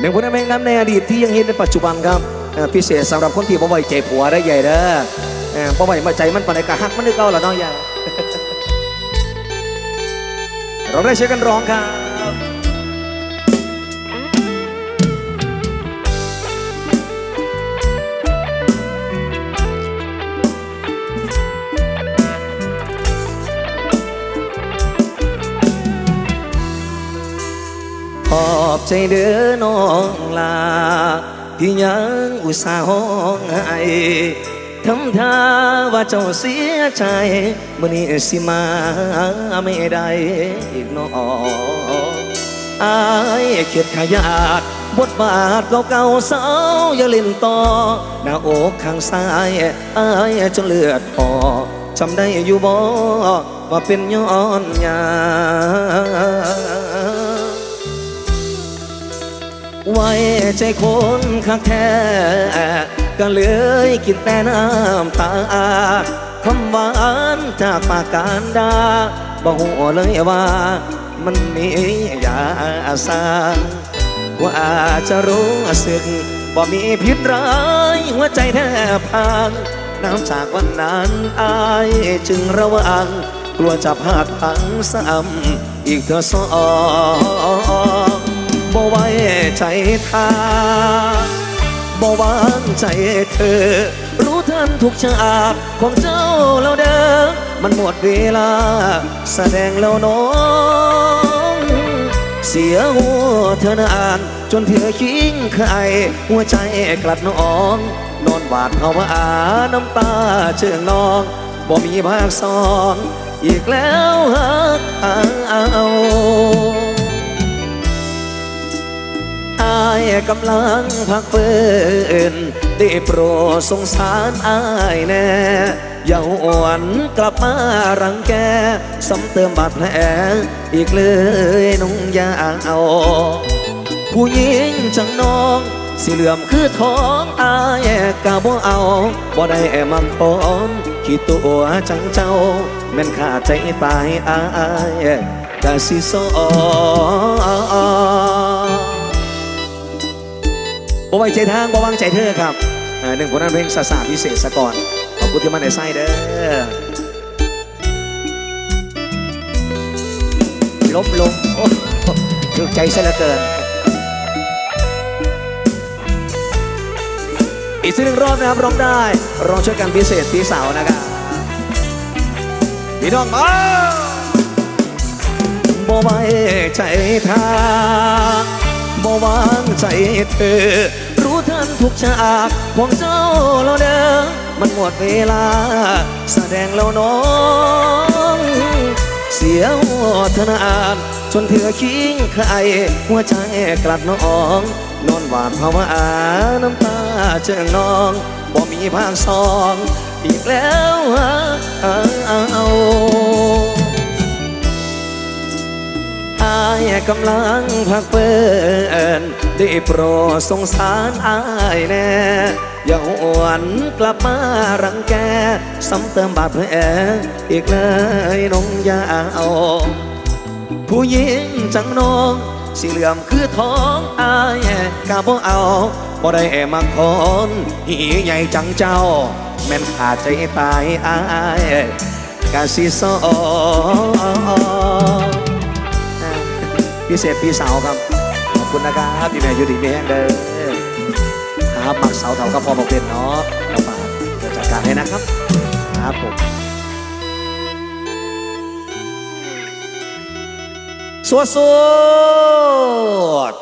หนึ่งผลงานเพลงนั้นในอดีตที่ยังเห็นในปัจจุบันครับพิเศษสำหรับคนที่บ่ไว้ใจผัวได้ใหญ่เด้อบ่ไว้มาใจมันปานใดกะฮักมันนึกเอาละน้องยาเราได้เช่อกันร้องครับ ขอบใจเด้อน้องลาที่ยังอุตส่าห์ห้องให้ทำท่าว่าเจ้าเสียใจมื่อนี้สิมาไม่ได้อีกน้องอายเขียดขยาดบทบาทเก่าๆเศร้าอย่าเล่นต่อ หน้าอกข้างซ้ายอายจนเลือดออกจำได้อยู่บ่ว่าเป็นย้อนยา ไว้ใจคนคักแท้ก็เลยกินแต่น้ำตาคำหวานจากปากการดาบอกเลยว่า มันมียาสางกว่าจะรู้สึกบ่มีพิษร้ายหัวใจแทบพังน้ำจากวันนั้นอายจึงระวัง กลัวจะพลาดพังซ้ำอีกเธอสอง ไว้ใจทางบ่วางใจเธอ รู้ทันทุกฉากของเจ้าแล้วเด้อมันหมดเวลา แสดงแล้วน้อง เสียหัวเธอนานจนเธอคิงใครหัวใจกลัดน้อง นอนหวาดภาวะน้ำตาเชิงน้องบ่มีภาคสองอีกแล้วฮักเอา กำลังพักเฟินได้โปรดสงสารอายแน่อย่าหวนกลับมารังแกซ้ำเติมบาดแผลอีกเลยน้องอย่าเอา ผู้หญิงจังน้องสิเหลื่อมคือท้องอายกะบ่เอาบ่ได้มาคอนขี้ตัวจังเจ้าแม่นขาดใจตายอายกะสิสอ บ่ไว้ใจทางบ่วางใจเธอครับหนึ่งผลงานเพลงสาสาพิเศษสะก่อน ขอบคุณที่มาในไส้เด้อลบลงโอ้ถูกใจซะเหลือเกิน อีกสักหนึ่งรอบนะครับร้องได้ร้องช่วยกันพิเศษพี่สาวนะครับพี่น้องมาบ่ไว้ใจทาง บ่วางใจเธอ รู้ทันทุกฉากของเจ้าแล้วเด้อมันหมดเวลา แสดงแล้วน้อง เสียหัวเธอนานจนเธอคิงใครหัวใจกลัดน้อง นอนหวาดภาวะน้ำตาเจิงน้องบ่มีภาคสอง อีกแล้วเอา อายกำลังพักเปินได้โปรดสงสารอายแน่ อย่าหวนกลับมารังแก ซ้ำเติมบาดแผลอีกเลยน้องยาเอาผู้หญิงจังน้องสีเหลือมคือท้องอายกะบ่เอาบ่ได้มาคอนหีใหญ่จังเจ้า แม่นขาดใจตายอายกะสิสอ พิเศษพี่สาวครับ ขอบคุณนะครับพี่แม่อยู่ดีแม่เด้อครับมักเสาเถาก็พอบอกเป็นเนาะมาฝากจัดการให้นะครับ ครับผมสวดสวด